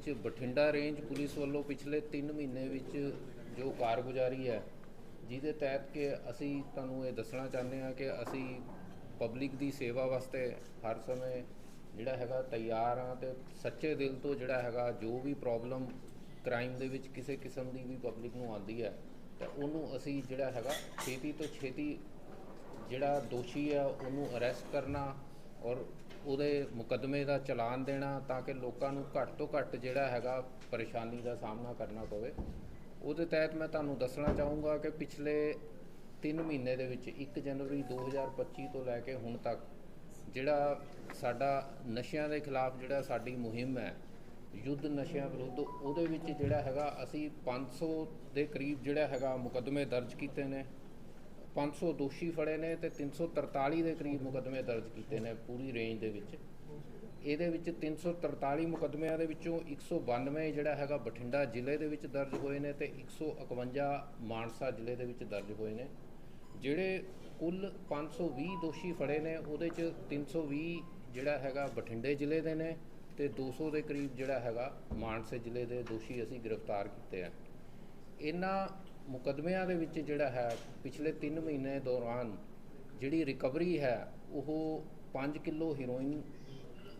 ਵਿੱਚ Bathinda range police ਵੱਲੋਂ ਪਿਛਲੇ 3 ਮਹੀਨੇ ਵਿੱਚ ਜੋ ਕਾਰਗੁਜ਼ਾਰੀ ਹੈ, ਜਿਹਦੇ ਤਹਿਤ ਕਿ ਅਸੀਂ ਤੁਹਾਨੂੰ ਇਹ ਦੱਸਣਾ ਚਾਹੁੰਦੇ ਹਾਂ ਕਿ ਅਸੀਂ ਪਬਲਿਕ ਦੀ ਸੇਵਾ ਵਾਸਤੇ ਹਰ ਸਮੇਂ ਜਿਹੜਾ ਹੈਗਾ ਤਿਆਰ ਹਾਂ ਤੇ ਸੱਚੇ ਦਿਲ ਤੋਂ ਜਿਹੜਾ ਹੈਗਾ ਜੋ ਵੀ ਪ੍ਰੋਬਲਮ ਕ੍ਰਾਈਮ ਦੇ ਵਿੱਚ ਕਿਸੇ ਕਿਸਮ ਦੀ ਵੀ ਪਬਲਿਕ ਨੂੰ ਆਉਂਦੀ ਹੈ, ਤਾਂ ਉਹਨੂੰ ਅਸੀਂ ਜਿਹੜਾ ਹੈਗਾ ਛੇਤੀ ਤੋਂ ਛੇਤੀ ਜਿਹੜਾ ਦੋਸ਼ੀ ਹੈ, ਉਹਨੂੰ ਅਰੈਸਟ ਕਰਨਾ ਔਰ ਉਹਦੇ ਮੁਕੱਦਮੇ ਦਾ ਚਲਾਨ ਦੇਣਾ ਤਾਂ ਕਿ ਲੋਕਾਂ ਨੂੰ ਘੱਟ ਤੋਂ ਘੱਟ ਜਿਹੜਾ ਹੈਗਾ ਪਰੇਸ਼ਾਨੀ ਦਾ ਸਾਹਮਣਾ ਕਰਨਾ ਪਵੇ। ਉਹਦੇ ਤਹਿਤ ਮੈਂ ਤੁਹਾਨੂੰ ਦੱਸਣਾ ਚਾਹੂੰਗਾ ਕਿ ਪਿਛਲੇ 3 ਮਹੀਨੇ ਦੇ ਵਿੱਚ 1 ਜਨਵਰੀ 2025 ਤੋਂ ਲੈ ਕੇ ਹੁਣ ਤੱਕ ਜਿਹੜਾ ਸਾਡਾ ਨਸ਼ਿਆਂ ਦੇ ਖਿਲਾਫ ਜਿਹੜਾ ਸਾਡੀ ਮੁਹਿੰਮ ਹੈ, ਯੁੱਧ ਨਸ਼ਿਆਂ ਵਿਰੁੱਧ, ਉਹਦੇ ਵਿੱਚ ਜਿਹੜਾ ਹੈਗਾ ਅਸੀਂ 500 ਦੇ ਕਰੀਬ ਜਿਹੜਾ ਹੈਗਾ ਮੁਕੱਦਮੇ ਦਰਜ ਕੀਤੇ ਨੇ। 500 ਦੋਸ਼ੀ ਫੜੇ ਨੇ ਤੇ 343 ਦੇ ਕਰੀਬ ਮੁਕੱਦਮੇ ਦਰਜ ਕੀਤੇ ਨੇ ਪੂਰੀ ਰੇਂਜ ਦੇ ਵਿੱਚ। ਇਹਦੇ ਵਿੱਚ 343 ਮੁਕੱਦਮਿਆਂ ਦੇ ਵਿੱਚੋਂ 192 ਜਿਹੜਾ ਹੈਗਾ ਬਠਿੰਡਾ ਜ਼ਿਲ੍ਹੇ ਦੇ ਵਿੱਚ ਦਰਜ ਹੋਏ ਨੇ ਤੇ 151 ਮਾਨਸਾ ਜ਼ਿਲ੍ਹੇ ਦੇ ਵਿੱਚ ਦਰਜ ਹੋਏ ਨੇ। ਜਿਹੜੇ ਕੁੱਲ 520 ਦੋਸ਼ੀ ਫੜੇ ਨੇ, ਉਹਦੇ ਚ 320 ਜਿਹੜਾ ਹੈਗਾ ਬਠਿੰਡੇ ਜ਼ਿਲ੍ਹੇ ਦੇ ਨੇ ਤੇ 200 ਦੇ ਕਰੀਬ ਜਿਹੜਾ ਹੈਗਾ ਮਾਨਸੇ ਜ਼ਿਲ੍ਹੇ ਦੇ ਦੋਸ਼ੀ ਅਸੀਂ ਗ੍ਰਿਫਤਾਰ ਕੀਤੇ ਆ। ਇਹਨਾਂ ਮੁਕੱਦਮਿਆਂ ਦੇ ਵਿੱਚ ਜਿਹੜਾ ਹੈ ਪਿਛਲੇ 3 ਮਹੀਨੇ ਦੌਰਾਨ ਜਿਹੜੀ ਰਿਕਵਰੀ ਹੈ ਉਹ 5 ਕਿਲੋ ਹੀਰੋਇਨ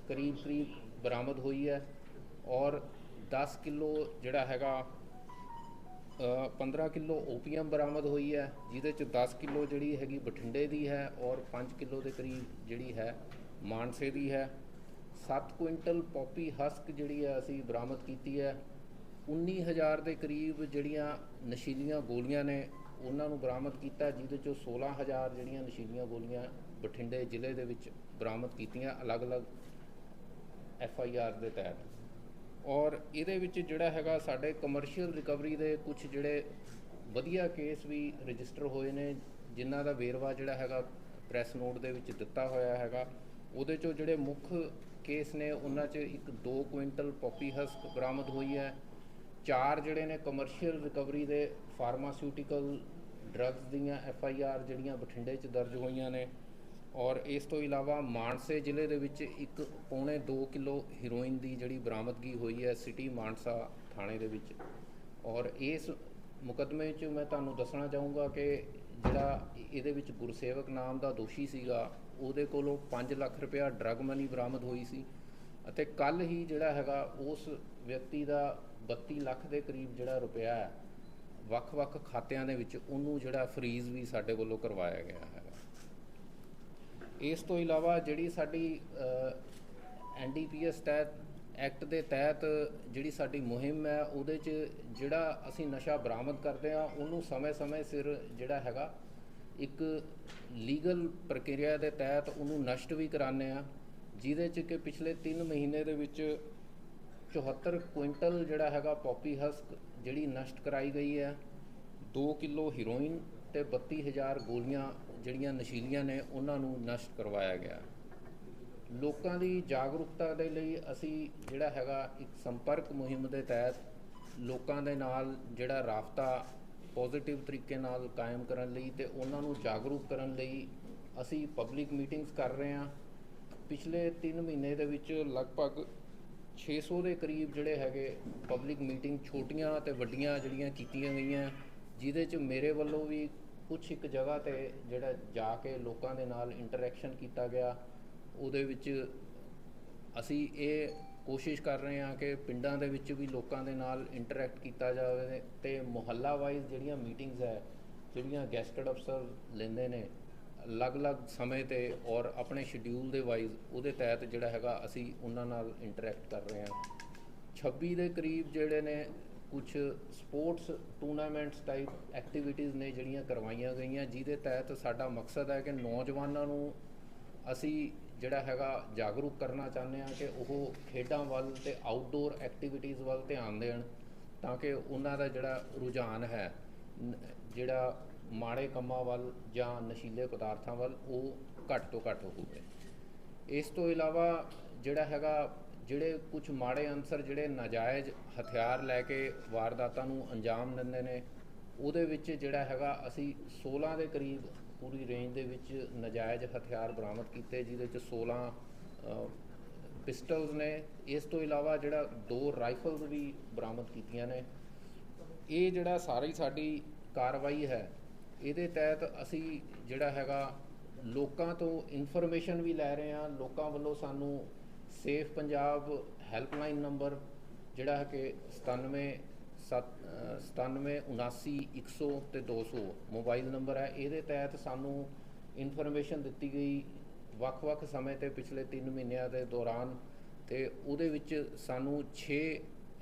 ਕਰੀਬ ਕਰੀਬ ਬਰਾਮਦ ਹੋਈ ਹੈ ਔਰ 10 ਕਿਲੋ ਜਿਹੜਾ ਹੈਗਾ ਅ, 15 ਕਿਲੋ ਓਪੀਐਮ ਬਰਾਮਦ ਹੋਈ ਹੈ ਜਿਹਦੇ ਚ 10 ਕਿਲੋ ਜਿਹੜੀ ਹੈਗੀ ਬਠਿੰਡੇ ਦੀ ਹੈ ਔਰ 5 ਕਿਲੋ ਦੇ ਕਰੀਬ ਜਿਹੜੀ ਹੈ ਮਾਨਸੇ ਦੀ ਹੈ। 7 ਕੁਇੰਟਲ ਪੌਪੀ ਹਸਕ ਜਿਹੜੀ ਹੈ ਅਸੀਂ ਬਰਾਮਦ ਕੀਤੀ ਹੈ 19000 ਦੇ ਕਰੀਬ ਜਿਹੜੀਆਂ ਨਸ਼ੀਲੀਆਂ ਗੋਲੀਆਂ ਨੇ, ਉਹਨਾਂ ਨੂੰ ਬਰਾਮਦ ਕੀਤਾ, ਜਿਹਦੇ ਚੋਂ 16000 ਜਿਹੜੀਆਂ ਨਸ਼ੀਲੀਆਂ ਗੋਲੀਆਂ ਬਠਿੰਡੇ ਜ਼ਿਲ੍ਹੇ ਦੇ ਵਿੱਚ ਬਰਾਮਦ ਕੀਤੀਆਂ ਅਲੱਗ-ਅਲੱਗ ਐਫ ਆਈ ਆਰ ਦੇ ਤਹਿਤ। ਔਰ ਇਹਦੇ ਵਿੱਚ ਜਿਹੜਾ ਹੈਗਾ ਸਾਡੇ ਕਮਰਸ਼ੀਅਲ ਰਿਕਵਰੀ ਦੇ ਕੁਝ ਜਿਹੜੇ ਵਧੀਆ ਕੇਸ ਵੀ ਰਜਿਸਟਰ ਹੋਏ ਨੇ, ਜਿਨ੍ਹਾਂ ਦਾ ਵੇਰਵਾ ਜਿਹੜਾ ਹੈਗਾ ਪ੍ਰੈਸ ਨੋਟ ਦੇ ਵਿੱਚ ਦਿੱਤਾ ਹੋਇਆ ਹੈਗਾ। ਉਹਦੇ ਚੋਂ ਜਿਹੜੇ ਮੁੱਖ ਕੇਸ ਨੇ, ਉਹਨਾਂ 'ਚ ਇੱਕ 2 ਕੁਇੰਟਲ ਪੌਪੀ ਹਸਕ ਬਰਾਮਦ ਹੋਈ ਹੈ। ਚਾਰ ਜਿਹੜੇ ਨੇ ਕਮਰਸ਼ੀਅਲ ਰਿਕਵਰੀ ਦੇ ਫਾਰਮਾਸਿਊਟੀਕਲ ਡਰੱਗਸ ਦੀਆਂ ਐਫ ਆਈ ਆਰ ਜਿਹੜੀਆਂ ਬਠਿੰਡੇ 'ਚ ਦਰਜ ਹੋਈਆਂ ਨੇ ਔਰ ਇਸ ਤੋਂ ਇਲਾਵਾ ਮਾਨਸੇ ਜ਼ਿਲ੍ਹੇ ਦੇ ਵਿੱਚ ਇੱਕ ਪੌਣੇ 2 ਕਿਲੋ ਹੀਰੋਇਨ ਦੀ ਜਿਹੜੀ ਬਰਾਮਦਗੀ ਹੋਈ ਹੈ ਸਿਟੀ ਮਾਨਸਾ ਥਾਣੇ ਦੇ ਵਿੱਚ। ਔਰ ਇਸ ਮੁਕੱਦਮੇ 'ਚ ਮੈਂ ਤੁਹਾਨੂੰ ਦੱਸਣਾ ਚਾਹੂੰਗਾ ਕਿ ਜਿਹੜਾ ਇਹਦੇ ਵਿੱਚ ਗੁਰਸੇਵਕ ਨਾਮ ਦਾ ਦੋਸ਼ੀ ਸੀਗਾ, ਉਹਦੇ ਕੋਲੋਂ 5 ਲੱਖ ਰੁਪਇਆ ਡਰੱਗ ਮਨੀ ਬਰਾਮਦ ਹੋਈ ਸੀ। ਅਤੇ ਕੱਲ ਹੀ ਜਿਹੜਾ ਹੈਗਾ ਉਸ ਵਿਅਕਤੀ ਦਾ 32 ਲੱਖ ਦੇ ਕਰੀਬ ਜਿਹੜਾ ਰੁਪਇਆ ਹੈ ਵੱਖ-ਵੱਖ ਖਾਤਿਆਂ ਦੇ ਵਿੱਚ ਉਹਨੂੰ ਜਿਹੜਾ ਫਰੀਜ਼ ਵੀ ਸਾਡੇ ਵੱਲੋਂ ਕਰਵਾਇਆ ਗਿਆ ਹੈਗਾ ਇਸ ਤੋਂ ਇਲਾਵਾ ਜਿਹੜੀ ਸਾਡੀ ਐਨਡੀਪੀਐਸ ਤਹਿਤ ਐਕਟ ਦੇ ਤਹਿਤ ਜਿਹੜੀ ਸਾਡੀ ਮੁਹਿੰਮ ਹੈ, ਉਹਦੇ 'ਚ ਜਿਹੜਾ ਅਸੀਂ ਨਸ਼ਾ ਬਰਾਮਦ ਕਰਦੇ ਆ ਉਹਨੂੰ ਸਮੇਂ-ਸਮੇਂ ਸਿਰ ਜਿਹੜਾ ਹੈਗਾ, ਇੱਕ ਲੀਗਲ ਪ੍ਰਕਿਰਿਆ ਦੇ ਤਹਿਤ ਉਹਨੂੰ ਨਸ਼ਟ ਵੀ ਕਰਾਉਂਦੇ ਆ ਜਿਹਦੇ 'ਚ ਕਿ ਪਿਛਲੇ 3 ਮਹੀਨੇ ਦੇ ਵਿੱਚ 74 ਕੁਇੰਟਲ ਜਿਹੜਾ ਹੈਗਾ ਪੌਪੀ ਹਸਕ ਜਿਹੜੀ ਨਸ਼ਟ ਕਰਾਈ ਗਈ ਹੈ। 2 ਕਿਲੋ ਹੀਰੋਇਨ ਤੇ 32000 ਗੋਲੀਆਂ ਜਿਹੜੀਆਂ ਨਸ਼ੀਲੀਆਂ ਨੇ, ਉਹਨਾਂ ਨੂੰ ਨਸ਼ਟ ਕਰਵਾਇਆ ਗਿਆ। ਲੋਕਾਂ ਦੀ ਜਾਗਰੂਕਤਾ ਦੇ ਲਈ ਅਸੀਂ ਜਿਹੜਾ ਹੈਗਾ ਇੱਕ ਸੰਪਰਕ ਮੁਹਿੰਮ ਦੇ ਤਹਿਤ ਲੋਕਾਂ ਦੇ ਨਾਲ ਜਿਹੜਾ ਰਾਫਤਾ ਪੋਜ਼ਿਟਿਵ ਤਰੀਕੇ ਨਾਲ ਕਾਇਮ ਕਰਨ ਲਈ ਤੇ ਉਹਨਾਂ ਨੂੰ ਜਾਗਰੂਕ ਕਰਨ ਲਈ ਅਸੀਂ ਪਬਲਿਕ ਮੀਟਿੰਗਸ ਕਰ ਰਹੇ ਹਾਂ। ਪਿਛਲੇ 3 ਮਹੀਨੇ ਦੇ ਵਿੱਚ ਲਗਭਗ 600 ਦੇ ਕਰੀਬ ਜਿਹੜੇ ਹੈਗੇ ਪਬਲਿਕ ਮੀਟਿੰਗ ਛੋਟੀਆਂ ਤੇ ਵੱਡੀਆਂ ਜਿਹੜੀਆਂ ਕੀਤੀਆਂ ਗਈਆਂ, ਜਿਹਦੇ 'ਚ ਮੇਰੇ ਵੱਲੋਂ ਵੀ ਕੁਝ ਇੱਕ ਜਗ੍ਹਾ ਤੇ ਜਿਹੜਾ ਜਾ ਕੇ ਲੋਕਾਂ ਦੇ ਨਾਲ ਇੰਟਰੈਕਸ਼ਨ ਕੀਤਾ ਗਿਆ, ਉਹਦੇ ਵਿੱਚ ਅਸੀਂ ਇਹ ਕੋਸ਼ਿਸ਼ ਕਰ ਰਹੇ ਹਾਂ ਕਿ ਪਿੰਡਾਂ ਦੇ ਵਿੱਚ ਵੀ ਲੋਕਾਂ ਦੇ ਨਾਲ ਇੰਟਰੈਕਟ ਕੀਤਾ ਜਾਵੇ ਤੇ ਮੁਹੱਲਾ ਵਾਈਜ਼ ਜਿਹੜੀਆਂ ਮੀਟਿੰਗਸ ਹੈ, ਜਿਹੜੀਆਂ ਗੈਸਟਡ ਅਫਸਰ ਲੈਂਦੇ ਨੇ ਅਲੱਗ-ਅਲੱਗ ਸਮੇਂ ਤੇ ਔਰ ਆਪਣੇ ਸ਼ਡਿਊਲ ਦੇ ਵਾਈਜ਼ ਉਹਦੇ ਤਹਿਤ ਜਿਹੜਾ ਹੈਗਾ ਅਸੀਂ ਉਹਨਾਂ ਨਾਲ ਇੰਟਰੈਕਟ ਕਰ ਰਹੇ ਹਾਂ। 26 ਦੇ ਕਰੀਬ ਜਿਹੜੇ ਨੇ ਕੁਝ ਸਪੋਰਟਸ ਟੂਰਨਾਮੈਂਟਸ ਟਾਈਪ ਐਕਟੀਵਿਟੀਜ਼ ਨੇ ਜਿਹੜੀਆਂ ਕਰਵਾਈਆਂ ਗਈਆਂ, ਜਿਹਦੇ ਤਹਿਤ ਸਾਡਾ ਮਕਸਦ ਹੈ ਕਿ ਨੌਜਵਾਨਾਂ ਨੂੰ ਅਸੀਂ ਜਿਹੜਾ ਹੈਗਾ ਜਾਗਰੂਕ ਕਰਨਾ ਚਾਹੁੰਦੇ ਹਾਂ ਕਿ ਉਹ ਖੇਡਾਂ ਵੱਲ ਤੇ ਆਊਟਡੋਰ ਐਕਟੀਵਿਟੀਜ਼ ਵੱਲ ਧਿਆਨ ਦੇਣ ਤਾਂ ਕਿ ਉਹਨਾਂ ਦਾ ਜਿਹੜਾ ਰੁਝਾਨ ਹੈ ਜਿਹੜਾ ਮਾੜੇ ਕੰਮਾਂ ਵੱਲ ਜਾਂ ਨਸ਼ੀਲੇ ਪਦਾਰਥਾਂ ਵੱਲ ਉਹ ਘੱਟ ਤੋਂ ਘੱਟ ਹੋਵੇ। ਇਸ ਤੋਂ ਇਲਾਵਾ ਜਿਹੜਾ ਹੈਗਾ ਜਿਹੜੇ ਕੁਝ ਮਾੜੇ ਅਨਸਰ ਜਿਹੜੇ ਨਾਜਾਇਜ਼ ਹਥਿਆਰ ਲੈ ਕੇ ਵਾਰਦਾਤਾਂ ਨੂੰ ਅੰਜਾਮ ਦਿੰਦੇ ਨੇ ਉਹਦੇ ਵਿੱਚ ਜਿਹੜਾ ਹੈਗਾ ਅਸੀਂ 16 ਦੇ ਕਰੀਬ ਪੂਰੀ ਰੇਂਜ ਦੇ ਵਿੱਚ ਨਾਜਾਇਜ਼ ਹਥਿਆਰ ਬਰਾਮਦ ਕੀਤੇ ਜਿਹਦੇ ਚ 16 ਅ, ਪਿਸਟਲਸ ਨੇ। ਇਸ ਤੋਂ ਇਲਾਵਾ ਜਿਹੜਾ ਦੋ ਰਾਈਫਲਸ ਵੀ ਬਰਾਮਦ ਕੀਤੀਆਂ ਨੇ। ਇਹ ਜਿਹੜਾ ਸਾਰੀ ਸਾਡੀ ਕਾਰਵਾਈ ਹੈ ਇਹਦੇ ਤਹਿਤ ਅਸੀਂ ਜਿਹੜਾ ਹੈਗਾ ਲੋਕਾਂ ਤੋਂ ਇਨਫੋਰਮੇਸ਼ਨ ਵੀ ਲੈ ਰਹੇ ਹਾਂ ਲੋਕਾਂ ਵੱਲੋਂ ਸਾਨੂੰ ਸੇਫ ਪੰਜਾਬ ਹੈਲਪਲਾਈਨ ਨੰਬਰ ਜਿਹੜਾ ਹੈ ਕਿ 97 ਸੱਤ- ਅ, 97 79 100 ਤੇ 200 ਮੋਬਾਈਲ ਨੰਬਰ ਹੈ। ਇਹਦੇ ਤਹਿਤ ਸਾਨੂੰ ਇਨਫੋਰਮੇਸ਼ਨ ਦਿੱਤੀ ਗਈ ਵੱਖ-ਵੱਖ ਸਮੇਂ ਤੇ ਪਿਛਲੇ 3 ਮਹੀਨਿਆਂ ਦੇ ਦੌਰਾਨ ਤੇ ਉਹਦੇ ਵਿੱਚ ਸਾਨੂੰ 6